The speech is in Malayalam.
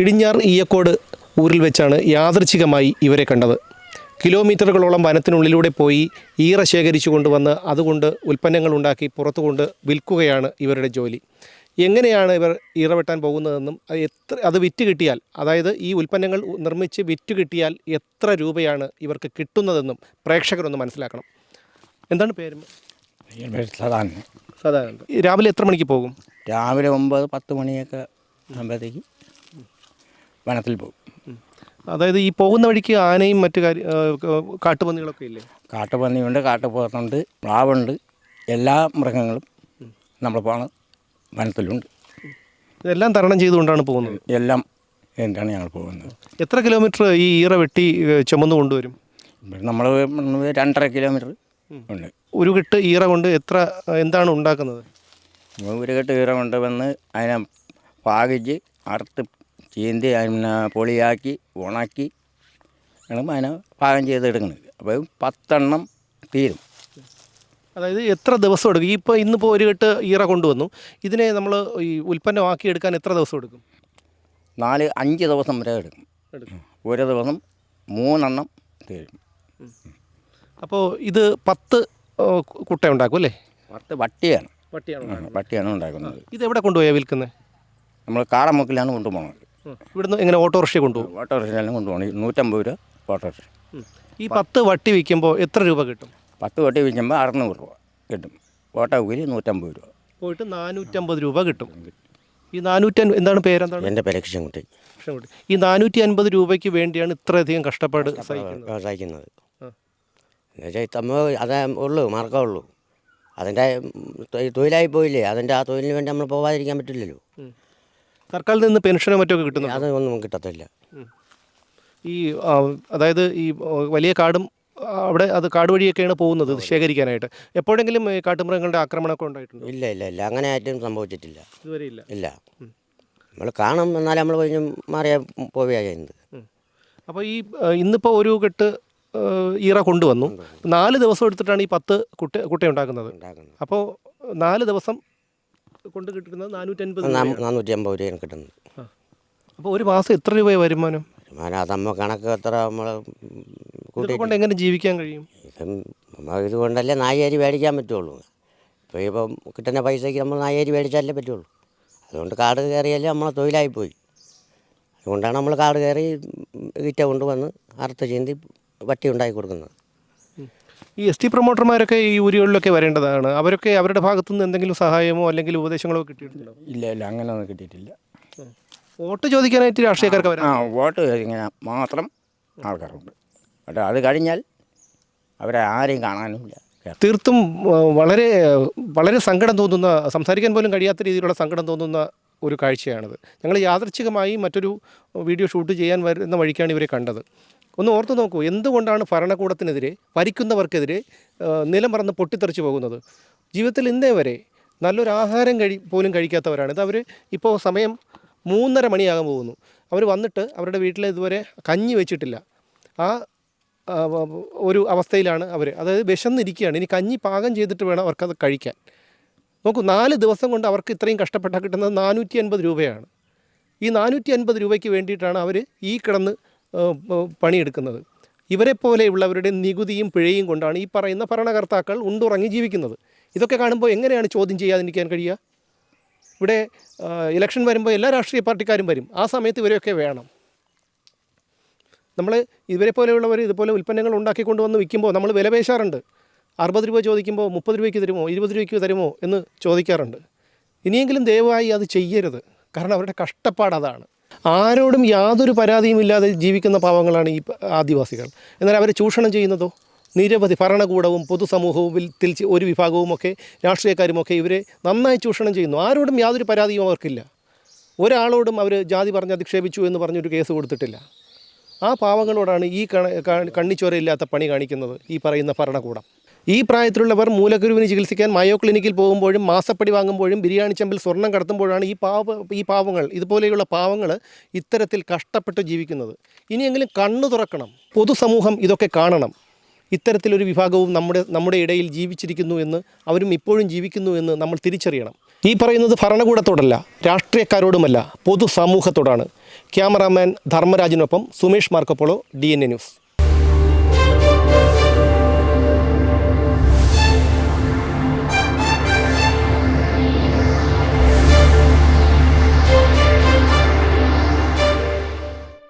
ഇടിഞ്ഞാർ ഈയക്കോട് ഊരിൽ വെച്ചാണ് യാദൃച്ഛികമായി ഇവരെ കണ്ടത്. കിലോമീറ്ററുകളോളം വനത്തിനുള്ളിലൂടെ പോയി ഈറ ശേഖരിച്ചു കൊണ്ടുവന്ന് അതുകൊണ്ട് ഉൽപ്പന്നങ്ങൾ ഉണ്ടാക്കി പുറത്തുകൊണ്ട് വിൽക്കുകയാണ് ഇവരുടെ ജോലി. എങ്ങനെയാണ് ഇവർ ഈറ വെട്ടാൻ പോകുന്നതെന്നും അത് എത്ര അത് വിറ്റ് കിട്ടിയാൽ അതായത് ഈ ഉൽപ്പന്നങ്ങൾ നിർമ്മിച്ച് വിറ്റ് കിട്ടിയാൽ എത്ര രൂപയാണ് ഇവർക്ക് കിട്ടുന്നതെന്നും പ്രേക്ഷകരൊന്ന് മനസ്സിലാക്കണം. എന്താണ് പേര്? സാധാരണ സാധാരണ രാവിലെ എത്ര മണിക്ക് പോകും? രാവിലെ ഒമ്പത് പത്ത് മണിയൊക്കെ ആകുമ്പോഴത്തേക്ക് വനത്തിൽ പോകും. അതായത് ഈ പോകുന്ന വഴിക്ക് ആനയും മറ്റു കാര്യ കാട്ടുപന്നികളൊക്കെ ഇല്ലേ? കാട്ടുപന്നിയുണ്ട് കാട്ടുപോത്തുണ്ട് പ്ലാവുണ്ട് എല്ലാ മൃഗങ്ങളും നമ്മൾ പോണ വനത്തിലുണ്ട്. ഇതെല്ലാം തരണം ചെയ്തുകൊണ്ടാണ് പോകുന്നത്. എല്ലാം എന്താണ് ഞങ്ങൾ പോകുന്നത്. എത്ര കിലോമീറ്റർ ഈ ഈറ വെട്ടി ചുമന്ന് ചുമന്നു കൊണ്ടുവരും? ഇവിടെ നമ്മൾ രണ്ടര കിലോമീറ്റർ ഉണ്ട്. ഒരു കെട്ട് ഈറ കൊണ്ട് എത്ര എന്താണ് ഉണ്ടാക്കുന്നത്? ഒരു കെട്ട് ഈറ കൊണ്ട് വന്ന് അതിനെ പാകിച്ച് അറുത്ത് ചീന്തി അതിനെ പൊളിയാക്കി ഉണക്കി ആണ് അതിനെ പാകം ചെയ്തെടുക്കുന്നത് അപ്പോൾ പത്തെണ്ണം തീരും. അതായത് എത്ര ദിവസം എടുക്കും? ഈ ഇപ്പോൾ ഇന്നിപ്പോൾ ഒരു കെട്ട് ഈറ കൊണ്ടുവന്നു. ഇതിനെ നമ്മൾ ഈ ഉൽപ്പന്നമാക്കി എടുക്കാൻ എത്ര ദിവസം എടുക്കും? നാല് അഞ്ച് ദിവസം വരെ എടുക്കും. ഒരു ദിവസം മൂന്നെണ്ണം തീരും. അപ്പോൾ ഇത് പത്ത് കുട്ട ഉണ്ടാക്കും അല്ലേ? പത്ത് വട്ടിയാണ്. വട്ടിയാണ് വട്ടിയാണ് ഉണ്ടാക്കുന്നത്. ഇത് എവിടെ കൊണ്ടുപോയാൽ വിൽക്കുന്നത് നമ്മൾ കാടമുക്കിലാണ് കൊണ്ടുപോകുന്നത് ഇവിടുന്ന് ഇങ്ങനെ ഓട്ടോറിക്ഷ കൊണ്ടുപോകും? ഓട്ടോറിക്ഷയിലാണ് കൊണ്ടുപോകണം. നൂറ്റമ്പത് രൂപ ഓട്ടോറിക്ഷ. ഈ പത്ത് വട്ടി വിൽക്കുമ്പോൾ എത്ര രൂപ കിട്ടും? പത്ത് വട്ടി വിൽക്കുമ്പോൾ അറുന്നൂറ് രൂപ കിട്ടും. ഓട്ടോ കൂലി നൂറ്റമ്പത് രൂപ. പോയിട്ട് നാനൂറ്റമ്പത് രൂപ കിട്ടും. ഈ നാനൂറ്റി എന്താണ് പേരെന്താണ്? എന്റെ പേര് കൃഷ്ണൻകുട്ടി കൃഷ്ണൻകുട്ടി ഈ നാനൂറ്റി അൻപത് രൂപയ്ക്ക് വേണ്ടിയാണ് ഇത്രയധികം കഷ്ടപ്പാട് സഹിക്കുന്നത്. തമ്മ അതേ ഉള്ളൂ മാർഗമുള്ളൂ അതിന്റെ തൊഴിലായി പോയില്ലേ? അതിന്റെ ആ തൊഴിലിന് വേണ്ടി നമ്മൾ പോവാതിരിക്കാൻ പറ്റില്ലല്ലോ. സർക്കാരിൽ നിന്ന് പെൻഷനോ മറ്റൊക്കെ കിട്ടുന്നു അതൊന്നും കിട്ടത്തില്ല. ഈ ആ, അതായത് ഈ ആ, വലിയ കാടും ആ, അവിടെ അത് കാട് വഴിയൊക്കെയാണ് പോകുന്നത് ഇത് ശേഖരിക്കാനായിട്ട്. എപ്പോഴെങ്കിലും ഈ കാട്ടുമൃഗങ്ങളുടെ ആക്രമണമൊക്കെ ഉണ്ടായിട്ടുണ്ട്? ഇല്ല ഇല്ല ഇല്ല. അങ്ങനെ ആയിട്ടും സംഭവിച്ചിട്ടില്ല. ഇതുവരെ ഇല്ല. ഇല്ല. നമ്മൾ കാണും എന്നാലും നമ്മൾ കഴിഞ്ഞ് മാറിയാൽ പോവുകയാണ് ചെയ്യുന്നത്. അപ്പോൾ ഈ ആ, ഇന്നിപ്പോൾ ഒരു കെട്ട് ആ, ഈറ കൊണ്ടുവന്നു. നാല് ദിവസം എടുത്തിട്ടാണ് ഈ പത്ത് കുട്ട കുട്ട ഉണ്ടാക്കുന്നത്. ഉണ്ടാക്കുന്നത് അപ്പോൾ നാല് ദിവസം കൊണ്ട് കിട്ടുന്നത് നാനൂറ്റൻപത് നാനൂറ്റി അമ്പത് രൂപയാണ് കിട്ടുന്നത്. അപ്പോൾ ഒരു മാസം എത്ര രൂപയാണ് വരുമാനം? വരുമാനം അത് നമ്മൾ കണക്ക് എത്ര നമ്മൾ കൂട്ടി കൊണ്ട് എങ്ങനെ ജീവിക്കാൻ കഴിയും? ഇപ്പം നമ്മൾ ഇതുകൊണ്ടല്ലേ നായരി മേടിക്കാൻ പറ്റുള്ളൂ. ഇപ്പോൾ ഇപ്പം കിട്ടുന്ന പൈസയ്ക്ക് നമ്മൾ നായരി മേടിച്ചാലേ പറ്റുള്ളൂ. അതുകൊണ്ട് കാട് കയറിയാലേ നമ്മളെ തൊഴിലായിപ്പോയി അതുകൊണ്ടാണ് നമ്മൾ കാട് കയറി ഈറ്റ കൊണ്ടുവന്ന് അറുത്ത് ചീന്തി വട്ടി ഉണ്ടാക്കി കൊടുക്കുന്നത്. ഈ എസ് ടി പ്രൊമോട്ടർമാരൊക്കെ ഈ ഊരുകളിലൊക്കെ വരേണ്ടതാണ്. അവരൊക്കെ അവരുടെ ഭാഗത്തുനിന്ന് എന്തെങ്കിലും സഹായമോ അല്ലെങ്കിൽ ഉപദേശങ്ങളോ കിട്ടിയിട്ടുണ്ടോ? ഇല്ല ഇല്ല അങ്ങനെയൊന്നും കിട്ടിയിട്ടില്ല. വോട്ട് ചോദിക്കാനായിട്ട് രാഷ്ട്രീയക്കാർക്ക് ആ വോട്ട് ഇങ്ങനെ മാത്രം ആൾക്കാരുണ്ട്. പക്ഷേ അത് കഴിഞ്ഞാൽ അവരെ ആരെയും കാണാനുമില്ല. തീർത്തും വളരെ വളരെ സങ്കടം തോന്നുന്ന സംസാരിക്കാൻ പോലും കഴിയാത്ത രീതിയിലുള്ള സങ്കടം തോന്നുന്ന ഒരു കാഴ്ചയാണിത്. ഞങ്ങൾ യാദർച്ഛികമായി മറ്റൊരു വീഡിയോ ഷൂട്ട് ചെയ്യാൻ വരുന്ന വഴിക്കാണ് ഇവരെ കണ്ടത്. ഒന്ന് ഓർത്തു നോക്കൂ എന്തുകൊണ്ടാണ് ഭരണകൂടത്തിനെതിരെ ഭരിക്കുന്നവർക്കെതിരെ നിലം മറന്ന് പൊട്ടിത്തെറിച്ച് പോകുന്നത്? ജീവിതത്തിൽ ഇന്നേ വരെ നല്ലൊരു ആഹാരം കഴി പോലും കഴിക്കാത്തവരാണ്. ഇത് അവർ ഇപ്പോൾ സമയം മൂന്നര മണിയാകാൻ പോകുന്നു. അവർ വന്നിട്ട് അവരുടെ വീട്ടിൽ ഇതുവരെ കഞ്ഞി വെച്ചിട്ടില്ല. ആ ഒരു അവസ്ഥയിലാണ് അവർ അതായത് വിശന്നിരിക്കുകയാണ്. ഇനി കഞ്ഞി പാകം ചെയ്തിട്ട് വേണം അവർക്കത് കഴിക്കാൻ. നോക്കൂ നാല് ദിവസം കൊണ്ട് അവർക്ക് ഇത്രയും കഷ്ടപ്പെട്ടാൽ കിട്ടുന്നത് നാനൂറ്റി അൻപത് രൂപയാണ്. ഈ നാനൂറ്റി അൻപത് രൂപയ്ക്ക് വേണ്ടിയിട്ടാണ് അവർ ഈ കിടന്ന് പണിയെടുക്കുന്നത്. ഇവരെ പോലെയുള്ളവരുടെ നികുതിയും പിഴയും കൊണ്ടാണ് ഈ പറയുന്ന ഭരണകർത്താക്കൾ ഉണ്ടുറങ്ങി ജീവിക്കുന്നത്. ഇതൊക്കെ കാണുമ്പോൾ എങ്ങനെയാണ് ചോദ്യം ചെയ്യാതിരിക്കാൻ കഴിയുക? ഇവിടെ ഇലക്ഷൻ വരുമ്പോൾ എല്ലാ രാഷ്ട്രീയ പാർട്ടിക്കാരും വരും. ആ സമയത്ത് ഇവരെയൊക്കെ വേണം. നമ്മൾ ഇവരെ പോലെയുള്ളവർ ഇതുപോലെ ഉൽപ്പന്നങ്ങൾ ഉണ്ടാക്കിക്കൊണ്ട് വന്ന് വിൽക്കുമ്പോൾ നമ്മൾ വില പേശാറുണ്ട്. അറുപത് രൂപ ചോദിക്കുമ്പോൾ മുപ്പത് രൂപയ്ക്ക് തരുമോ? ഇരുപത് രൂപയ്ക്ക് തരുമോ? എന്ന് ചോദിക്കാറുണ്ട്. ഇനിയെങ്കിലും ദയവായി അത് ചെയ്യരുത്. കാരണം അവരുടെ കഷ്ടപ്പാട് അതാണ്. ആരോടും യാതൊരു പരാതിയും ഇല്ലാതെ ജീവിക്കുന്ന പാവങ്ങളാണ് ഈ ആദിവാസികൾ. എന്നാൽ അവരെ ചൂഷണം ചെയ്യുന്നതോ? നിരവധി ഭരണകൂടവും പൊതുസമൂഹവും ഒരു വിഭാഗവുമൊക്കെ രാഷ്ട്രീയക്കാരുമൊക്കെ ഇവരെ നന്നായി ചൂഷണം ചെയ്യുന്നു. ആരോടും യാതൊരു പരാതിയും അവർക്കില്ല. ഒരാളോടും അവർ ജാതി പറഞ്ഞ് അധിക്ഷേപിച്ചു എന്ന് പറഞ്ഞൊരു കേസ് കൊടുത്തിട്ടില്ല. ആ പാവങ്ങളോടാണ് ഈ കണ കണ്ണിച്ചോരയില്ലാത്ത പണി കാണിക്കുന്നത് ഈ പറയുന്ന ഭരണകൂടം. ഈ പ്രായത്തിലുള്ളവർ മൂലക്കുരുവിന് ചികിത്സിക്കാൻ മയോ ക്ലിനിക്കിൽ പോകുമ്പോഴും മാസപ്പടി വാങ്ങുമ്പോഴും ബിരിയാണി ചെമ്പിൽ സ്വർണം കടത്തുമ്പോഴാണ് ഈ പാവ ഈ പാവങ്ങൾ ഇതുപോലെയുള്ള പാവങ്ങൾ ഇത്തരത്തിൽ കഷ്ടപ്പെട്ട് ജീവിക്കുന്നത്. ഇനിയെങ്കിലും കണ്ണു തുറക്കണം പൊതുസമൂഹം ഇതൊക്കെ കാണണം. ഇത്തരത്തിലൊരു വിഭാഗവും നമ്മുടെ നമ്മുടെ ഇടയിൽ ജീവിച്ചിരിക്കുന്നു എന്ന് അവരും ഇപ്പോഴും ജീവിക്കുന്നു എന്ന് നമ്മൾ തിരിച്ചറിയണം. ഈ പറയുന്നത് ഭരണകൂടത്തോടല്ല രാഷ്ട്രീയക്കാരോടുമല്ല പൊതുസമൂഹത്തോടാണ്. Cameraman ധർമ്മരാജിനൊപ്പം Sumesh Marco Polo D news.